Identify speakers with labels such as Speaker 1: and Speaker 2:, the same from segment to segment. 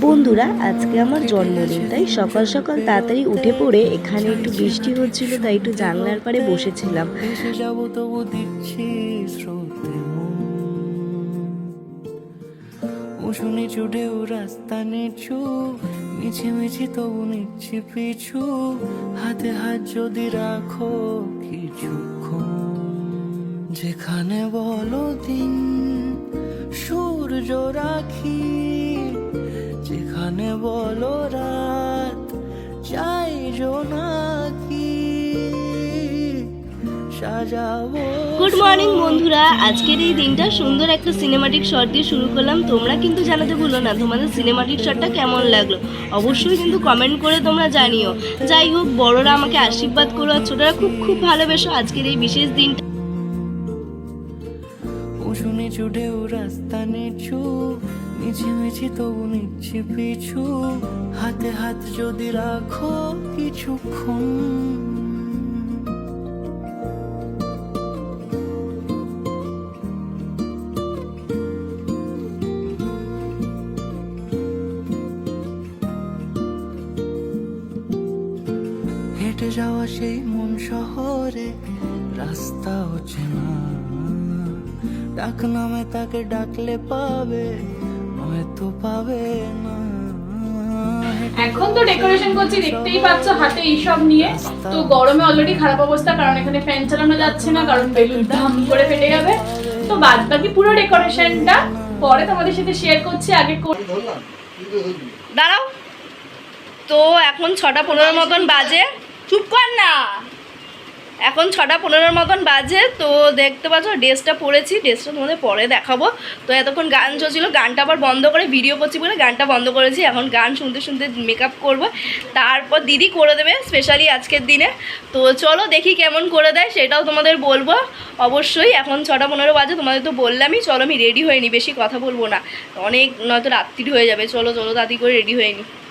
Speaker 1: বন্ধুরা, আজকে আমার জন্মদিন, তাই সকাল সকাল তাড়াতাড়ি উঠে পড়ে এখানে একটু বৃষ্টি হচ্ছিল, তাই একটু জানলার পাড়ে বসেছিলাম।
Speaker 2: মন। উঁচু রাস্তা নিচু, মিছি মিছি তবু নিচ্ছি পিছু, হাতে হাত যদি রাখো কিছুক্ষণ যেখানে বলো দিন, সূর্য রাখি যেখানে বলো রাত চাই জোনাকি সাজাবো
Speaker 1: গুড মর্নিং বন্ধুরা। আজকের এই দিনটা সুন্দর একটা সিনেমাটিক শট দিয়ে শুরু করলাম। তোমরা কিন্তু জানাতে ভুলো না তোমাদের সিনেমাটিক শটটা কেমন লাগল। অবশ্যই কিন্তু কমেন্ট করে তোমরা জানিও। যাই হোক বড়রা আমাকে আশীর্বাদ করো আর ছোটরা খুব খুব ভালোবেসো আজকের এই বিশেষ দিনটা।
Speaker 2: ঢেউ রাস্তা নিচু মিছি তবু নিচ্ছি পিছু। হাতে হাত যদি রাখো কিছুক্ষণ। হেঁটে যাওয়া সেই মন শহরে রাস্তা চেনা। ডাক নামে তাকে ডাকলে পাবে হয়তো পাবে না।
Speaker 3: এখন তো ডেকোরেশন করছি দেখতেই পাচ্ছ হাতে এইসব নিয়ে। তো গরমে অলরেডি খারাপ অবস্থা কারণ এখানে ফ্যান চালানো যাচ্ছে না কারণ বেলুন ধাম করে ফেটে যাবে। তো বাদ বাকি পুরো ডেকোরেশনটা পরে তোমাদের সাথে শেয়ার করছি আগে কর-
Speaker 1: দাঁড়াও। তো এখন ছটা পনেরো মতন বাজে। চুপ কর না। এখন ছটা পনেরোর মতন বাজে, তো দেখতে পাচ্ছ ড্রেসটা পরেছি, ড্রেসটা তোমাদের পরে দেখাবো। তো এতক্ষণ গান চলছিল, গানটা আবার বন্ধ করে ভিডিও করছি বলে গানটা বন্ধ করেছি। এখন গান শুনতে শুনতে মেকআপ করব। তারপর দিদি করে দেবে স্পেশালি আজকের দিনে। তো চলো দেখি কেমন করে দেয়, সেটাও তোমাদের বলব। অবশ্যই এখন ছটা পনেরো বাজে, তোমাদের তো বললামই, চলো আমি রেডি হয়ে নি, বেশি কথা বলব না। অনেক নয়তো রাত্রি হয়ে যাবে, চলো চলো তাড়াতাড়ি করে রেডি হয়ে নি। আর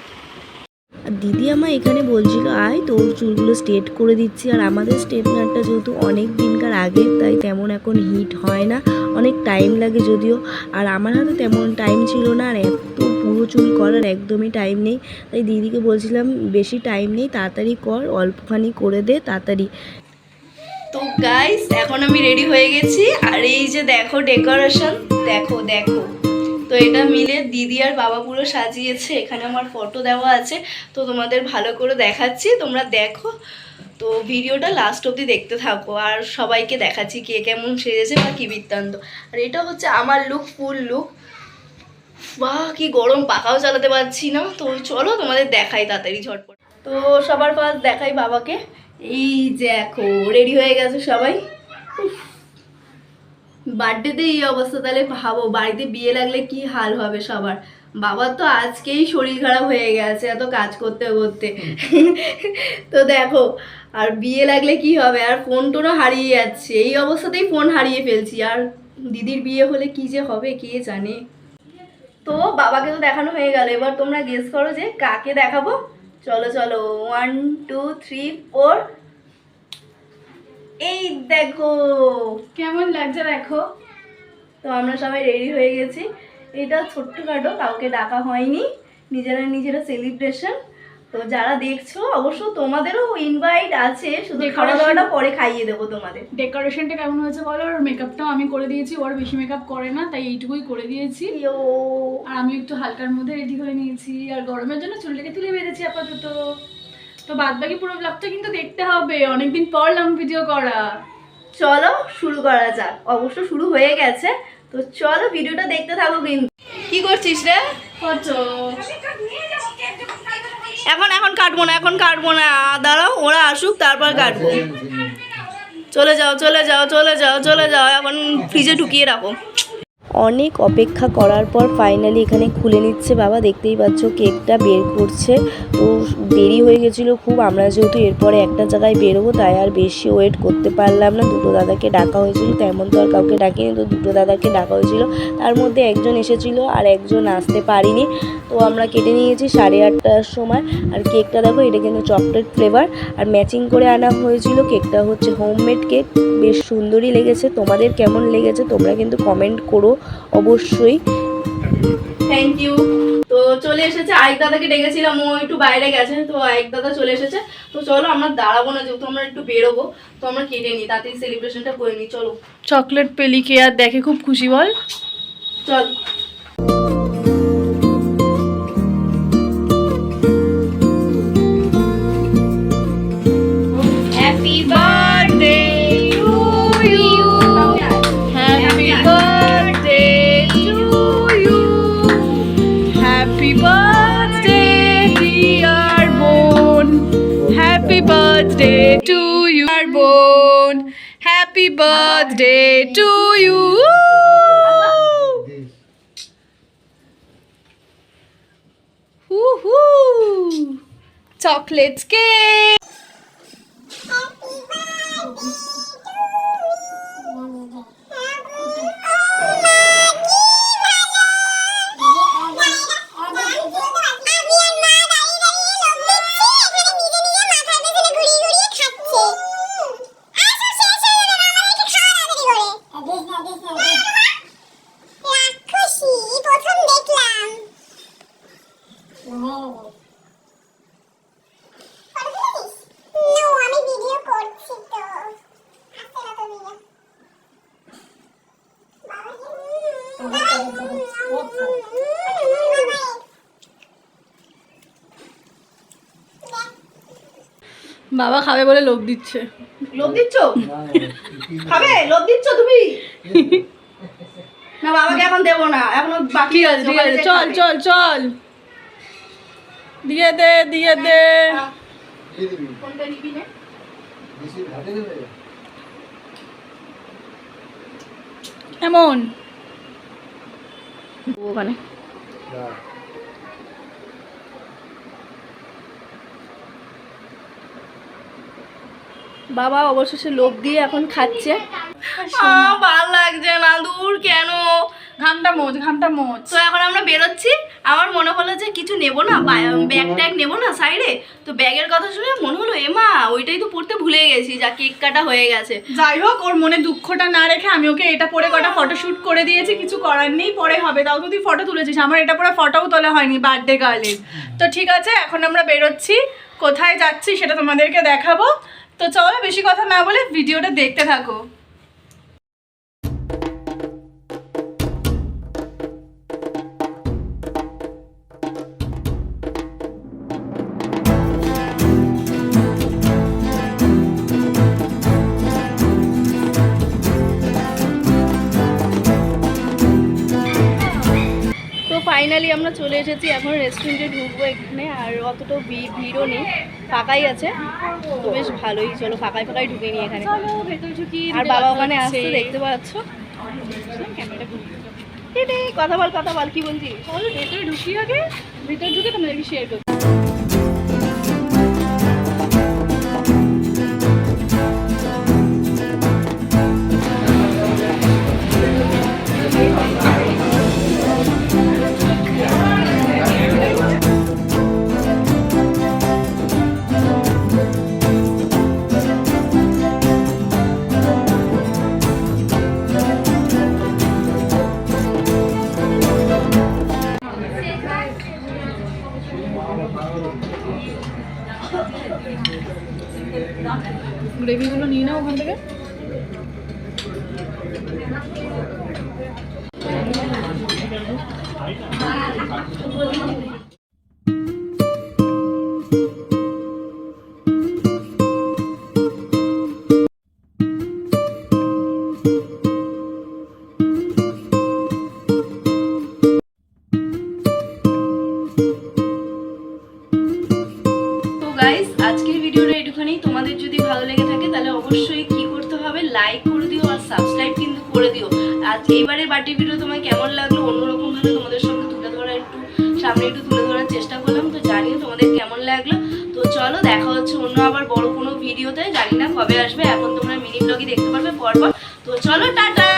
Speaker 1: দিদি আমার এখানে বলছিল, আয়, তোর চুলগুলো স্ট্রেট করে দিচ্ছি। আর আমাদের স্ট্রেটনারটা যেহেতু অনেক দিনকার আগের, তাই তেমন এখন হিট হয় না। অনেক টাইম লাগে যদিও। আর আমার হাতে তেমন টাইম ছিল না, আর এত পুরো চুল করার একদমই টাইম নেই। তাই দিদিকে বলছিলাম, বেশি টাইম নেই, তাড়াতাড়ি কর, অল্পখানি করে দে, তাড়াতাড়ি। তো গাইস এখন আমি রেডি হয়ে গেছি। আর এই যে দেখো ডেকোরেশন দেখো দেখো। তো এটা মিলে দিদি আর বাবা পুরো সাজিয়েছে, এখানে আমার ফটো দেওয়া আছে। তো তোমাদের ভালো করে দেখাচ্ছি, তোমরা দেখো। তো ভিডিওটা লাস্ট অবধি দেখতে থাকো, আর সবাইকে দেখাচ্ছি কে কেমন সেজেছে বা কী বৃত্তান্ত। আর এটা হচ্ছে আমার লুক ফুল লুক বাহ, কি গরম, পাখাও চালাতে পারছি না। তো চলো তোমাদের দেখাই তাড়াতাড়ি ঝটপট। তো সবার ফার্স্ট দেখাই বাবাকে। এই দেখো রেডি হয়ে গেছে সবাই। বার্থডেতে এই অবস্থা, তাহলে ভাবো, বাড়িতে বিয়ে লাগলে কি হাল হবে সবার? বাবার তো আজকেই শরীর খারাপ হয়ে গেছে, এত কাজ করতে করতে। তো দেখো, আর বিয়ে লাগলে কি হবে? আর ফোন টোনও হারিয়ে যাচ্ছে। এই অবস্থাতেই ফোন হারিয়ে ফেলছি। আর দিদির বিয়ে হলে কি যে হবে, কে জানে? তো বাবাকে তো দেখানো হয়ে গেল। এবার তোমরা গেস করো যে কাকে দেখাবো? চলো চলো ওয়ান টু থ্রি ফোর এই দেখো।
Speaker 3: কেমন লাগছে দেখো?
Speaker 1: তো আমরা সবাই রেডি হয়ে গেছি। এটা ছোট্ট ছোট্টখাটো কাউকে ডাকা হয়নি। নিজেরা নিজেরা সেলিব্রেশন তো যারা দেখছ অবশ্য তোমাদেরও ইনভাইট আছে। শুধু খাওয়া দাওয়াটা পরে খাইয়ে দেবো তোমাদের।
Speaker 3: ডেকোরেশনটা কেমন হয়েছে বলো? আর মেকআপটাও আমি করে দিয়েছি। ওর বেশি মেকআপ করে না তাই এইটুকুই করে দিয়েছি।
Speaker 1: ইয়ো।
Speaker 3: আর আমি একটু হালকার মধ্যে রেডি হয়ে নিয়েছি। আর গরমের জন্য চুলটাকে তুলে বেঁধেছি আপাতত। তো বাদ বাকি পুরো ব্লগটা কিন্তু দেখতে হবে। অনেকদিন পর লং ভিডিও করা।
Speaker 1: চলো শুরু করা যাক। অবশ্য শুরু হয়ে গেছে। তো চলো ভিডিওটা দেখতে থাকো কিন্তু। কি করছিস রে?
Speaker 3: ফটো।
Speaker 1: এখন এখন কাটবো না এখন কাটবো না। দাঁড়াও ওরা আসুক তারপর কাটবো। চলে যাও চলে যাও চলে যাও চলে যাও। এখন ফ্রিজে ঢুকিয়ে রাখো। অনেক অপেক্ষা করার পর ফাইনালি এখানে খুলে নিচ্ছে। বাবা, দেখতেই পাচ্ছ কেকটা বের করছে। তো দেরি হয়ে গেছিল খুব। আমরা যেহেতু এরপরে একটা জায়গায় বেরোবো, তাই আর বেশি ওয়েট করতে পারলাম না। দুটো দাদাকে ডাকা হয়েছিল, তেমন তো আর কাউকে ডাকিনি, তো দুটো দাদাকে ডাকা হয়েছিল। তার মধ্যে একজন এসেছিল আর একজন আসতে পারিনি। তো আমরা কেটে নিয়েছি সাড়ে আটটার সময়। আর কেকটা দেখো, এটা কিন্তু চকলেট ফ্লেভার আর ম্যাচিং করে আনা হয়েছিল কেকটা হচ্ছে হোমমেড কেক বেশ সুন্দরই লেগেছে। তোমাদের কেমন লেগেছে তোমরা কিন্তু কমেন্ট করো। অবশ্যই। থ্যাংক ইউ তো চলে এসেছে আরেক দাদাকে ডেকেছিলাম ও একটু বাইরে গেছে তো আরেক দাদা চলে এসেছে। তো চলো আমরা দাঁড়াবো না যেহেতু আমরা একটু বেরোবো তো আমরা কেটে নিই তাতেই সেলিব্রেশনটা করে নিই চলো।
Speaker 3: চকলেট পেলি কে আর দেখে খুব খুশি বল।
Speaker 1: চল। Happy birthday to you
Speaker 3: chocolates cake
Speaker 4: প্রথম দেখলাম নো আমি ভিডিও করছি তো আসছে না তো ভিডিও
Speaker 3: বাবা খাবে বলে লোভ দিচ্ছে।
Speaker 1: লোভ দিচ্ছ? খাবে? লোভ দিচ্ছ তুমি? না বাবাকে এখন দেবো না। এখন বাকি
Speaker 3: আছে চল চল চল। দিয়ে দে দিয়ে দে। এমন।
Speaker 1: ওখানে বাবা অবশেষে লোভ দিয়ে এখন খাচ্ছে। ভালো লাগছে না। দূর কেন?
Speaker 3: ঘামটা মোচ ঘামটা মোচ।
Speaker 1: তো এখন আমরা বেরোচ্ছি। আমার মনে হলো যে কিছু নেব না ব্যাগ ট্যাগ নেব না সাইডে তো ব্যাগের কথা শুনে মনে হলো এমা ওইটাই তো পড়তে ভুলে গেছি, যা কেক কাটা হয়ে গেছে।
Speaker 3: যাই হোক, ওর মনে দুঃখটা না রেখে আমি ওকে এটা পরে কটা ফটোশুট করে দিয়েছি, কিছু করার নেই, পরে হবে। তাও তো তুই ফটো তুলেছিস, আমার এটা পরে ফটোও তোলা হয়নি বার্থডে গার্লের তো ঠিক আছে, এখন আমরা বেরোচ্ছি, কোথায় যাচ্ছি সেটা তোমাদেরকে দেখাবো। তো চলো, বেশি কথা না বলে ভিডিওটা দেখতে থাকো।
Speaker 1: ফাইনালি আমরা চলে এসেছি এখন রেস্টুরেন্টে ঢুকবো এখানে আর অতটাও ভি- ভিড়ও নেই ফাঁকাই আছে। তো বেশ ভালোই চলো ফাঁকাই ফাঁকাই ঢুকে নিই এখানে। আর বাবা ওখানে আসছে দেখতে পাচ্ছ? কথা বল কথা বল কি বলছি
Speaker 3: চলো ভেতরে ঢুকি আগে ভেতরে ঢুকে তোমাদেরকে শেয়ার করব। গ্রেভিগুলো নিয়ে নাও ওখান থেকে।
Speaker 1: তো আজ বাটি ভিডিও তোমার কেমন লাগল? অন্যরকম ভাবে তোমাদের সঙ্গে তুলে ধরার একটু, সামনে একটু তুলে ধরার চেষ্টা করলাম, তো জানিও তোমাদের কেমন লাগল। তো চলো, দেখা হচ্ছে অন্য আবার বড় কোনো ভিডিওতে জানি না কবে আসবে, এখন তোমরা মিনি ব্লগই দেখতে পারবে পরপর। তো চলো, টাটা!